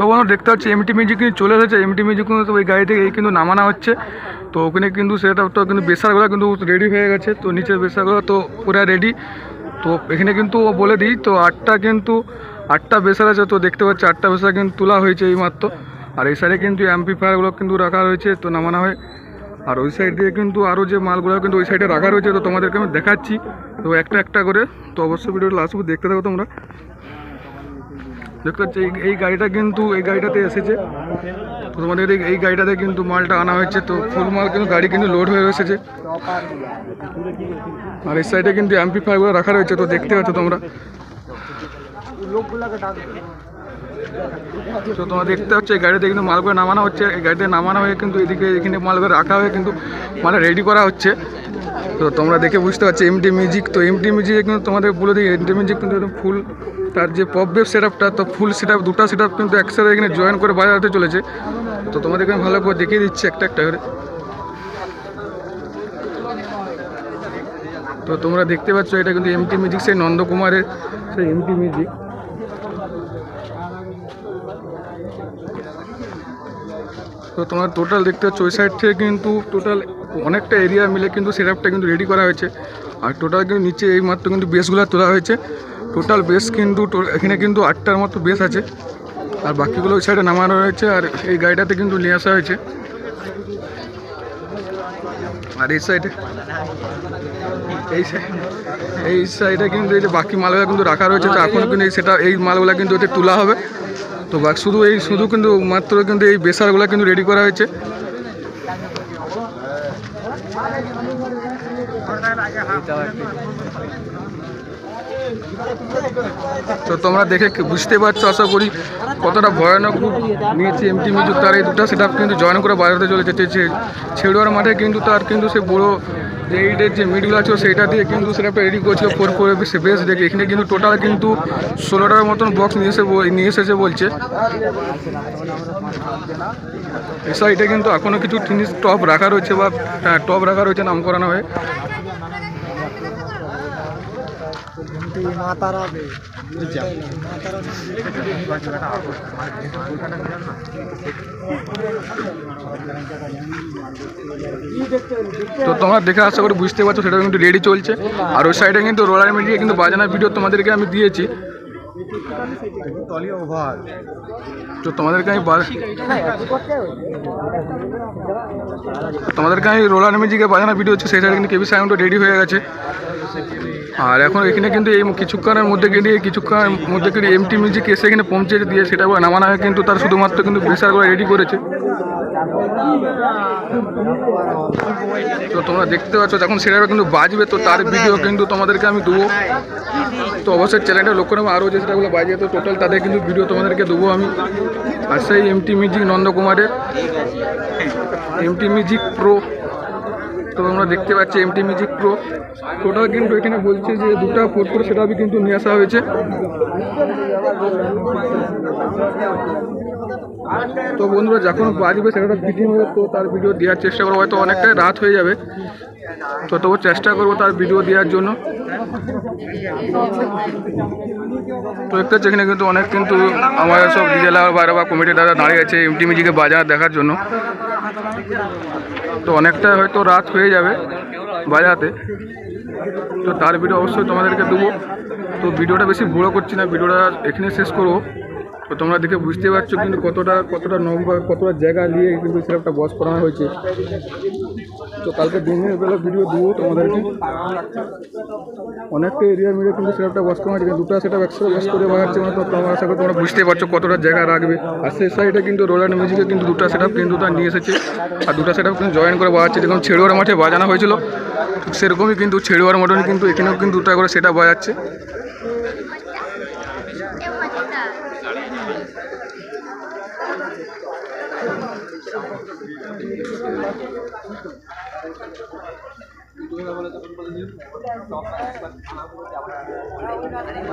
তো বন্ধু, দেখতে পাচ্ছি এমটি মিউজিক কিন্তু চলে এসেছে। এমটি মিউজিক কিন্তু ওই গাড়ি থেকে এই কিন্তু নামানো হচ্ছে। তো ওখানে কিন্তু সেটা তো কিন্তু বেসারগুলো কিন্তু রেডি হয়ে গেছে। তো নিচের বেসারগুলো তো পুরো রেডি তো এখানে কিন্তু ও বলে দিই, তো আটটা কিন্তু আটটা বেসার আছে। তো দেখতে পাচ্ছি আটটা বেসার কিন্তু তোলা হয়েছে এই মাত্র আর এই সাইডে কিন্তু অ্যাম্পিফায়ারগুলো কিন্তু রাখা রয়েছে, তো নামানো হয়। আর ওই সাইড দিয়ে কিন্তু আরও যে মালগুলো কিন্তু ওই সাইডে রাখা রয়েছে, তো তোমাদেরকে আমি দেখাচ্ছি। তো একটা একটা করে। তো অবশ্যই ভিডিওটা লাস্ট দেখতে থাকো তোমরা। দেখতে পাচ্ছি, এই গাড়িটা কিন্তু, এই গাড়িটাতে এসেছে। তোমাদের এই গাড়িটাতে কিন্তু মালটা আনা হয়েছে। তো ফুল মাল কিন্তু গাড়ি কিন্তু লোড হয়ে এসেছে। আর এই সাইডে কিন্তু অ্যাম্পিফায়ারগুলো রাখা রয়েছে, তো দেখতে পাচ্ছ তোমরা। তো তোমরা দেখতে পাচ্ছ, এই গাড়িতে কিন্তু মালগুলো নামানো হচ্ছে। এই গাড়িতে নামানো হয়ে কিন্তু এদিকে এখানে মালগুলো রাখা হয়ে কিন্তু মানে রেডি করা হচ্ছে। তো তোমরা দেখে বুঝতে পারছ এমটি মিউজিক তো এমটি মিউজিক কিন্তু তোমাদের বলে দিই এমটি মিউজিক কিন্তু একদম ফুল তার যে পপ বেব সেট আপটা তো ফুল সেট আপ দুটো সেট আপ কিন্তু একসাথে এখানে জয়েন করে বাজাতে চলেছে। তো তোমাদেরকে আমি ভালো করে দেখিয়ে দিচ্ছি একটা একটা করে। তো তোমরা দেখতে পাচ্ছ, এটা কিন্তু এমটি মিউজিক সেই নন্দকুমারের, সেই এমটি মিউজিক তো তোমরা টোটাল দেখতে পাচ্ছ, ওই সাইড থেকে কিন্তু টোটাল অনেকটা এরিয়া মিলে কিন্তু সেটআপটা কিন্তু রেডি করা হয়েছে। আর টোটাল কিন্তু নিচে এই মাত্র কিন্তু বেসগুলো তোলা হয়েছে। টোটাল বেস কিন্তু এখানে কিন্তু আটটার মতো বেস আছে। আর বাকিগুলো ওই সাইডে নামানো হয়েছে আর এই গাড়িটাতে কিন্তু নিয়ে আসা হয়েছে। আর এই সাইডে এই সাইড এই সাইডে কিন্তু এই যে বাকি মালগুলো কিন্তু রাখা রয়েছে, তো এখন কিন্তু এই সেটা, এই মালগুলো কিন্তু ওতে তোলা হবে। তো শুধু এই, শুধু কিন্তু মাত্র কিন্তু এই বেসারগুলো কিন্তু রেডি করা হয়েছে। তো তোমরা দেখে বুঝতে পারছ, আশা করি কতটা ভয়ানক রূপ নিয়েছে এমটি মিউজিক তার এই দুটো। সেট কিন্তু জয়েন করে বাজাতে চলেছে তে- ছে- ছেড়ুয়ার মাঠে কিন্তু তার কিন্তু সে বড় যে এইটের যে মিডিল আছে সেইটা দিয়ে কিন্তু সেটা রেডি করছিল ফোর ফোর সে বেশ দেখে। এখানে কিন্তু টোটাল কিন্তু ষোলোটার মতন বক্স নিয়ে এসে নিয়ে এসেছে বলছে। এই সাইডে কিন্তু এখনও কিছু জিনিস টপ রাখা রয়েছে বা টপ রাখা রয়েছে নাম করানো হয়ে। তো তোমরা দেখে আশা করি বুঝতে পারছ সেটা কিন্তু রেডি চলছে। আর ওই সাইডে কিন্তু রোলার মিডিয়ে কিন্তু বাজানোর ভিডিও তোমাদেরকে আমি দিয়েছি। তো তোমাদেরকে আমি তোমাদেরকে আমি রোলার মিউজিকে বাজানোর ভিডিও হচ্ছে সেই সাইডে কিন্তু কেবি সাউন্ডও রেডি হয়ে গেছে। আর এখন এখানে কিন্তু এই কিছুক্ষণের মধ্যে এই কিছুক্ষণের মধ্যে কিন্তু এমটি মিউজিক এসে এখানে পৌঁছে দিয়ে সেটা নামানো হয় কিন্তু তার শুধুমাত্র কিন্তু প্রেসারগুলো রেডি করেছে। তো তোমরা দেখতে পাচ্ছ, যখন সেটা কিন্তু বাজবে, তো তার ভিডিও কিন্তু তোমাদেরকে আমি দেবো। তো অবশ্যই চ্যানেলটা লক্ষ্য নেব আরও যে সেটাগুলো বাজে, তো টোটাল তাদের কিন্তু ভিডিও তোমাদেরকে দেবো আমি। আর সেই এমটি মিউজিক নন্দকুমারের এমটি মিউজিক প্রো তো আমরা দেখতে পাচ্ছি এমটি মিউজিক প্রো টোটাল কিন্তু এখানে বলছে যে দুটো ফোর ফোর সেটা কিন্তু নিয়ে আসা হয়েছে। তো বন্ধুরা, যখন বাজবে সেটা ফিটিং হবে, তো তার ভিডিও দেওয়ার চেষ্টা করব। হয়তো অনেকটাই রাত হয়ে যাবে। তো তবু চেষ্টা করব তার ভিডিও দেওয়ার জন্য। তো দেখতে পাচ্ছি এখানে কিন্তু অনেক কিন্তু আমার সব ডিজেলার বাইরে বা কমিটি দাদা দাঁড়িয়ে আছে এমটি মিউজিকে বাজার দেখার জন্য। তো অনেকটা হয়তো রাত হয়ে যাবে বাজাতে। তো তার ভিডিও অবশ্যই তোমাদেরকে দেবো। তো ভিডিওটা বেশি বড়ো করছি না, ভিডিওটা এখানে শেষ করব। তো তোমরা দেখে বুঝতে পারছ কিন্তু কতটা কতটা নম্বর, কতটা জায়গা নিয়ে কিন্তু সেটা বস করানো হয়েছে। তো কালকে দিনের বেলা ভিডিও দেবো তোমাদেরকে। অনেকটা এরিয়া মিলে কিন্তু সেটা বস করানো হয়েছে দুটো সেটা একসাথে বস করে বাজাচ্ছে মানে তো তোমরা আশা করি তোমরা বুঝতে পারছ কতটা জায়গা রাখবে। আর সেই সাইডে কিন্তু রোলার মিউজিকে কিন্তু দুটো সেট কিন্তু তার নিয়ে এসেছে। আর দুটো সেট কিন্তু জয়েন করে বাজাচ্ছে যেরকম ছেড়ুয়ার মাঠে বাজানো হয়েছিল সেরকমই কিন্তু ছেড়ুয়ার মতনই কিন্তু এখানেও কিন্তু দুটো করে সেটা বাজাচ্ছে।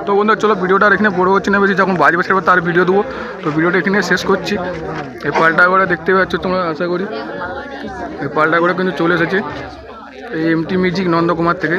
তো বন্ধু, চলো ভিডিওটা এখানে বড় হচ্ছে না বেশি, যখন বাজবে সেটা তার ভিডিও দেবো। তো ভিডিওটা এখানে শেষ করছি। এই পাল্টা করে দেখতে পাচ্ছ তোমরা, আশা করি। এই পাল্টা করে কিন্তু চলে এসেছে। এই এমটি মিউজিক নন্দকুমার থেকে।